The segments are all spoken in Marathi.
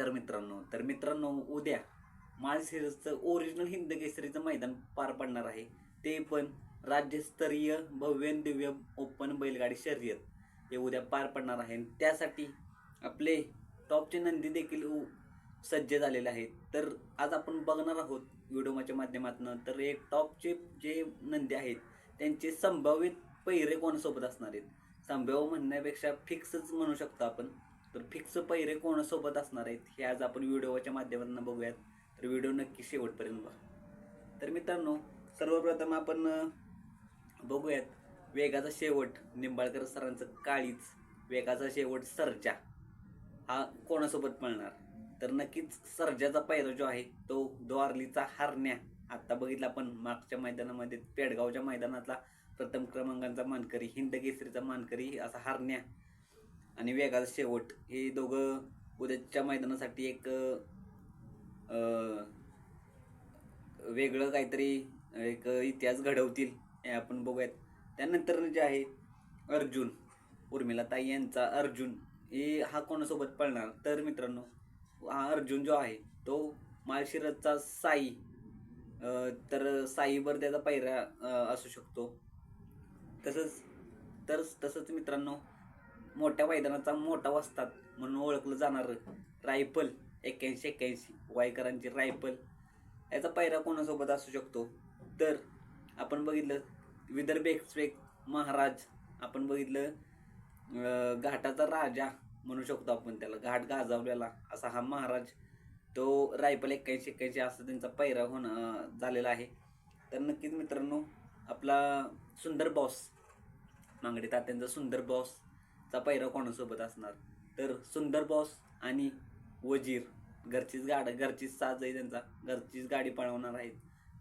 नमस्कार मित्रांनो. तर मित्रांनो उद्या माळशिरसचं ओरिजिनल हिंद केसरीचं मैदान पार पडणार आहे. ते पण राज्यस्तरीय भव्य दिव्य ओपन बैलगाडी शर्यत हे उद्या पार पडणार आहे. आणि त्यासाठी आपले टॉपचे नंदी देखील उ- सज्ज झालेले आहेत. तर आज आपण बघणार आहोत व्हिडिओच्या माध्यमातून. तर एक टॉपचे जे नंदी आहेत त्यांचे संभावित पहिरे कोणासोबत असणार आहेत? संभाव्य म्हणण्यापेक्षा फिक्सच म्हणू शकतो आपण. तर फिक्स पैरे कोणासोबत असणार आहेत हे आज आपण व्हिडिओच्या माध्यमातून बघूयात. तर व्हिडिओ नक्की शेवटपर्यंत बघा. तर मित्रांनो सर्वप्रथम आपण बघूयात वेगाचा शेवट निंबाळकर सरांचं काळीच वेगाचा शेवट सरजा हा कोणासोबत पळणार? तर नक्कीच सरजाचा पैरा जो आहे तो द्वारलीचा हरण्या. आत्ता बघितला आपण मागच्या मैदानामध्ये पेडगावच्या मैदानातला प्रथम क्रमांकाचा मानकरी हिंद केसरीचा मानकरी असा हरण्या. आणि वेगाचा शेवट. हे दोघं उद्याच्या मैदानासाठी एक वेगळं काहीतरी एक इतिहास घडवतील हे आपण बघूयात. त्यानंतर जे आहे अर्जुन उर्मिला ताई यांचा अर्जुन. हे हा कोणासोबत पळणार? तर मित्रांनो हा अर्जुन जो आहे तो माळशिरसचा साई. तर साईवर त्याचा पायऱ्या असू शकतो. तसंच तर तसंच मित्रांनो मोठ्या मैदानाचा मोठा वसतात म्हणून ओळखलं जाणारं रायफल एक्क्याऐंशी एक्क्याऐंशी वायकरांची रायफल. याचा पायरा कोणासोबत असू शकतो? तर आपण बघितलं विदर्भ एक्सप्रेस महाराज. आपण बघितलं घाटाचा राजा म्हणू शकतो आपण त्याला घाट गाजवलेला असा हा महाराज. तो रायफल एक्क्याऐंशी एक्क्याऐंशी असा त्यांचा पैरा होणं झालेला आहे. तर नक्कीच मित्रांनो आपला सुंदर बॉस मांगडे तात्यांचा सुंदर बॉस चा पायरा कोणासोबत असणार? तर सुंदर बॉस आणि वजीर घरचीच गाड घरचीच साज आहे त्यांचा घरचीच गाडी पळवणार आहेत.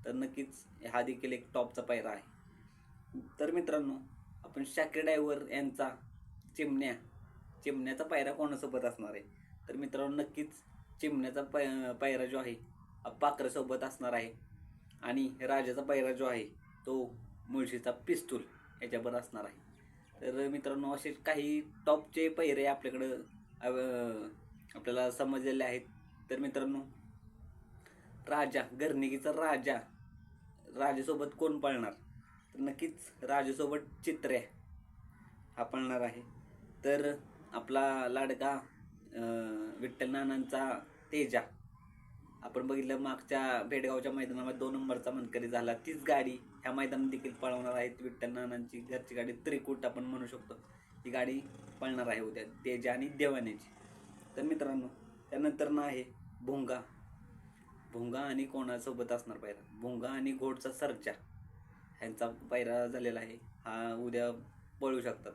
तर नक्कीच हा देखील एक टॉपचा पायरा आहे. तर मित्रांनो आपण शाकीर ड्रायव्हर यांचा चिमण्या चिमण्याचा पायरा कोणासोबत असणार आहे? तर मित्रांनो नक्कीच चिमण्याचा पै पायरा जो आहे हा पाखरासोबत असणार आहे. आणि राजाचा पायरा जो आहे तो मुळशीचा पिस्तूल याच्यावर असणार आहे. तर मित्रांनो असे काही टॉपचे पहिरे आपल्याकडं आपल्याला समजलेले आहेत. तर मित्रांनो राजा गर्निकीचा राजा. राजासोबत कोण पळणार? तर नक्कीच राजासोबत चित्र्या हा पळणार आहे. तर आपला लाडका विठ्ठलनानांचा विठ्ठल नानांचा तेजा. आपण बघितलं मागच्या बेडगावच्या मैदानामध्ये दोन नंबरचा मनकरी झाला. तीच गाडी ह्या मैदानात देखील पळवणार आहेत विठ्ठल नानांची घरची गाडी. त्रिकूट आपण म्हणू शकतो. ही गाडी पळणार आहे उद्या तेजा आणि देवानेची. तर मित्रांनो त्यानंतर ना आहे भोंगा. भोंगा आणि कोणासोबत असणार पायरा? भोंगा आणि घोडचा सरचा. ह्यांचा पायरा झालेला आहे. हा उद्या पळू शकतात.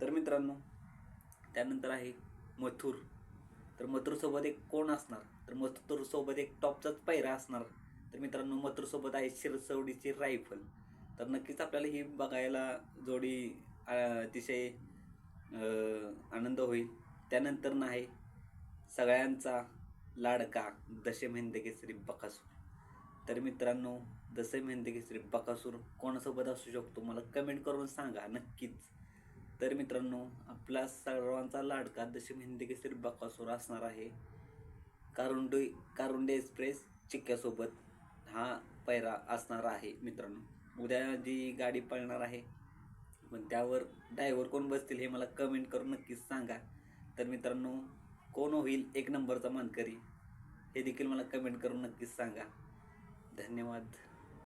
तर मित्रांनो त्यानंतर आहे मथुर. तर मथुरसोबत एक कोण असणार? तर मथुरसोबत एक टॉपचाच पायरा असणार. तर मित्रांनो मथुरसोबत आहे शिरसवडीची रायफल. तर नक्कीच आपल्याला ही बघायला जोडी अतिशय आनंद होईल. त्यानंतर नाही सगळ्यांचा लाडका दशम हिंदकेसरी बकासूर. तर मित्रांनो दशम हिंदकेसरी बकासूर कोणासोबत असू शकतो? मला कमेंट करून सांगा नक्कीच. तर मित्रांनो आपला सर्वांचा लाडका दशम हिंदी केसरी बकासूर असणार आहे. कारुंडे कारुंडे एक्सप्रेस चिक्क्यासोबत हा पैरा असणार आहे मित्रांनो. उद्या जी गाडी पळणार आहे पण त्यावर ड्रायव्हर कोण बसतील हे मला कमेंट करून नक्कीच सांगा. तर मित्रांनो कोण होईल एक नंबरचा मानकरी हे देखील मला कमेंट करून नक्कीच सांगा. धन्यवाद.